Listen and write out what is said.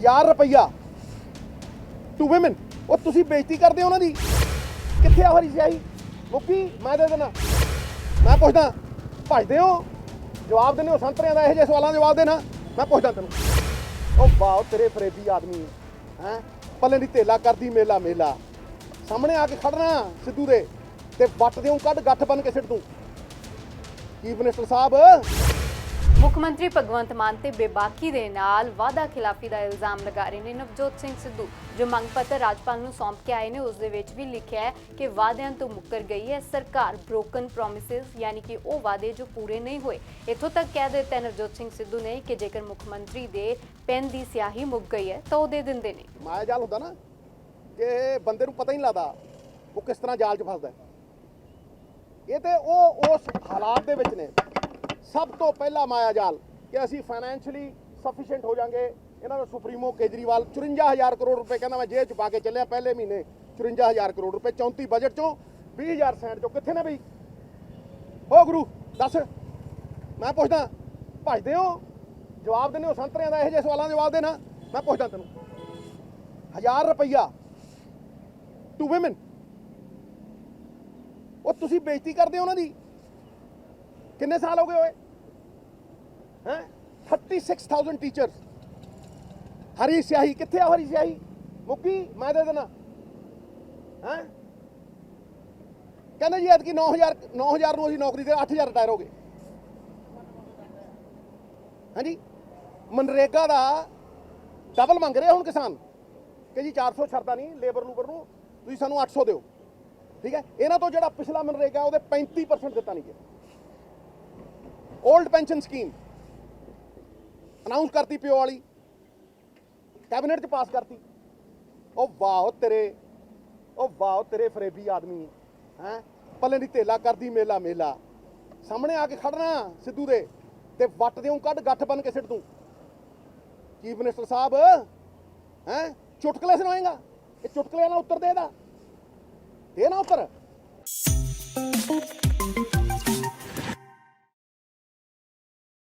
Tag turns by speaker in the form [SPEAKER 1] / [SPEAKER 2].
[SPEAKER 1] 1000 ਰੁਪਈਆ। To woman ਉਹ ਤੁਸੀਂ ਬੇਇੱਜ਼ਤੀ ਕਰਦੇ ਹੋ ਉਹਨਾਂ ਦੀ। ਕਿੱਥੇ ਆ ਹਰੀ ਸਿਆਹੀ? ਮੁੱਕੀ, ਮੈਂ ਦੇ ਦੇਣਾ। ਮੈਂ ਪੁੱਛਦਾ, ਭਜਦੇ ਹੋ? ਜਵਾਬ ਦਿੰਦੇ ਹੋ ਸੰਤਰਿਆਂ ਦਾ, ਇਹੋ ਜਿਹੇ ਸਵਾਲਾਂ ਦੇ ਜਵਾਬ ਦੇਣਾ। ਮੈਂ ਪੁੱਛਦਾ ਤੈਨੂੰ। ਉਹ ਵਾਹ ਤੇਰੇ ਫਰੇਬੀ ਆਦਮੀ ਹੈ। ਪੱਲੇ ਦੀ ਧੇਲਾ ਕਰਦੀ, ਮੇਲਾ ਮੇਲਾ। ਸਾਹਮਣੇ ਆ ਕੇ ਖੜਨਾ, ਸਿੱਧੂ ਦੇ। ਤੇ ਵੱਟ ਦਿਓ ਕੱਢ, ਗੱਠ ਬਨ ਕੇ ਸਿੱਟ ਦੂੰ। ਚੀਫ ਮਿਨਿਸਟਰ ਸਾਹਿਬ।
[SPEAKER 2] ਮੁੱਖ ਮੰਤਰੀ ਭਗਵੰਤ ਮਾਨ ਤੇ ਬੇਬਾਕੀ ਦੇ ਨਾਲ ਵਾਅਦਾ ਖਿਲਾਫੀ ਦਾ ਇਲਜ਼ਾਮ ਲਗਾ ਰਹੇ ਨੇ ਨਵਜੋਤ ਸਿੰਘ ਸਿੱਧੂ, ਜੋ ਮੰਗ ਪੱਤਰ ਰਾਜਪਾਲ ਨੂੰ ਸੌਂਪ ਕੇ ਆਏ ਨੇ, ਉਸ ਦੇ ਵਿੱਚ ਵੀ ਲਿਖਿਆ ਹੈ ਕਿ ਵਾਅਦਿਆਂ ਤੋਂ ਮੁੱਕਰ ਗਈ ਹੈ ਸਰਕਾਰ ਬ੍ਰੋਕਨ ਪ੍ਰੋਮਿਸਸ ਯਾਨੀ ਕਿ ਉਹ ਵਾਅਦੇ ਜੋ ਪੂਰੇ ਨਹੀਂ ਹੋਏ। ਇੱਥੋਂ ਤੱਕ ਕਹਿ ਦਿੱਤਾ ਨਵਜੋਤ ਸਿੰਘ ਸਿੱਧੂ ਨੇ ਕਿ ਜੇਕਰ ਮੁੱਖ ਮੰਤਰੀ ਦੇ ਪੈਨ ਦੀ ਸਿਆਹੀ ਮੁੱਕ ਗਈ ਹੈ, ਤਾਂ ਉਹ ਦੇ ਦਿੰਦੇ ਨੇ।
[SPEAKER 1] ਮਾਇਆ ਜਾਲ ਹੁੰਦਾ ਨਾ ਕਿ ਬੰਦੇ ਨੂੰ ਪਤਾ ਹੀ ਨਹੀਂ ਲੱਗਦਾ ਉਹ ਕਿਸ ਤਰ੍ਹਾਂ ਜਾਲ 'ਚ ਫਸਦਾ ਇਹ ਤੇ ਉਹ ਉਸ ਹਾਲਾਤ ਦੇ ਵਿੱਚ ਨੇ। ਸਭ ਤੋਂ ਪਹਿਲਾ ਮਾਇਆ ਜਾਲ ਕਿ ਅਸੀਂ ਫਾਈਨੈਂਸ਼ਲੀ ਸਫੀਸ਼ੀਐਂਟ ਹੋ ਜਾਾਂਗੇ। ਇਹਨਾਂ ਦਾ ਸੁਪਰੀਮੋ ਕੇਜਰੀਵਾਲ 54000 ਕਰੋੜ ਰੁਪਏ ਕਹਿੰਦਾ ਮੈਂ ਜੇਬ 'ਚ ਪਾ ਕੇ ਚੱਲਿਆ ਪਹਿਲੇ ਮਹੀਨੇ। 54000 ਕਰੋੜ ਰੁਪਏ 34 ਬਜਟ 'ਚੋਂ 20000 ਸੈਂਟ 'ਚੋਂ। ਕਿੱਥੇ ਨੇ ਬਈ? ਹੋ ਗੁਰੂ, ਦੱਸ। ਮੈਂ ਪੁੱਛਦਾ, ਭਜਦੇ ਹੋ? ਜਵਾਬ ਦਿੰਦੇ ਹੋ? ਸੰਤਰਿਆਂ ਦਾ ਇਹੋ ਜਿਹੇ ਸਵਾਲਾਂ ਦੇ ਜਵਾਬ ਦੇਣਾ। ਮੈਂ ਪੁੱਛਦਾ ਤੈਨੂੰ 1000 ਰੁਪਈਆ ਟੂ ਔਮਨ ਉਹ ਤੁਸੀਂ ਬੇਇੱਜ਼ਤੀ ਕਰਦੇ ਹੋ ਉਹਨਾਂ ਦੀ? ਕਿੰਨੇ ਸਾਲ ਹੋ ਗਏ ਓਏ? ਹੈ? 36000 ਟੀਚਰਸ ਹਰੀ ਸਿਆਹੀ, ਕਿੱਥੇ ਆ ਹਰੀ ਸਿਆਹੀ? ਮੁੱਕੀ, ਮੈਂ ਦੇ ਦੇਣਾ। ਹੈ? ਕਹਿੰਦੇ ਜੀ ਐਤਕੀ 9000 9000 ਨੂੰ ਅਸੀਂ ਨੌਕਰੀ ਦੇ 8000 ਰਿਟਾਇਰ ਹੋ ਗਏ। ਹਾਂਜੀ? ਮਨਰੇਗਾ ਦਾ ਡਬਲ ਮੰਗ ਰਹੇ ਹੁਣ ਕਿਸਾਨ। ਕਿ ਜੀ 400 ਛੱਡਦਾ ਨਹੀਂ ਲੇਬਰ ਲੂਬਰ ਨੂੰ, ਤੁਸੀਂ ਸਾਨੂੰ 800 ਦਿਓ। ਠੀਕ ਹੈ? ਇਹਨਾਂ ਤੋਂ ਜਿਹੜਾ ਪਿਛਲਾ ਮਨਰੇਗਾ, ਉਹਦੇ 35% ਦਿੱਤਾ ਨਹੀਂ ਗਿਆ। 올ਡ ਪੈਨਸ਼ਨ ਸਕੀਮ ਅਨਾਉਂਸ ਕਰਤੀ ਪਿਓ ਵਾਲੀ। ਕੈਬਨਿਟ 'ਚ ਪਾਸ ਕਰਤੀ। ਉਹ ਵਾਹ ਤੇਰੇ, ਉਹ ਵਾਹ ਤੇਰੇ ਫਰੇਬੀ ਆਦਮੀ ਹੈ। ਪੱਲੇ ਦੀ ਧੇਲਾ ਕਰਦੀ ਮੇਲਾ ਮੇਲਾ। ਸਾਹਮਣੇ ਆ ਕੇ ਖੜਨਾ ਸਿੱਧੂ ਦੇ। ਤੇ ਵੱਟ ਦਿਓ ਕੱਢ, ਗੱਠ ਬਨ ਕੇ ਸਿੱਟ ਦੂੰ। ਚੀਫ ਮਿਨਿਸਟਰ ਸਾਹਿਬ, ਹੈ? ਚੁਟਕਲੇ ਸੁਣਾਏਗਾ। ਇਹ ਚੁਟਕਲੇ ਨਾਲ ਉੱਤਰ ਦੇ ਇਹਦਾ। ਦੇ ਨਾ ਉੱਤਰ।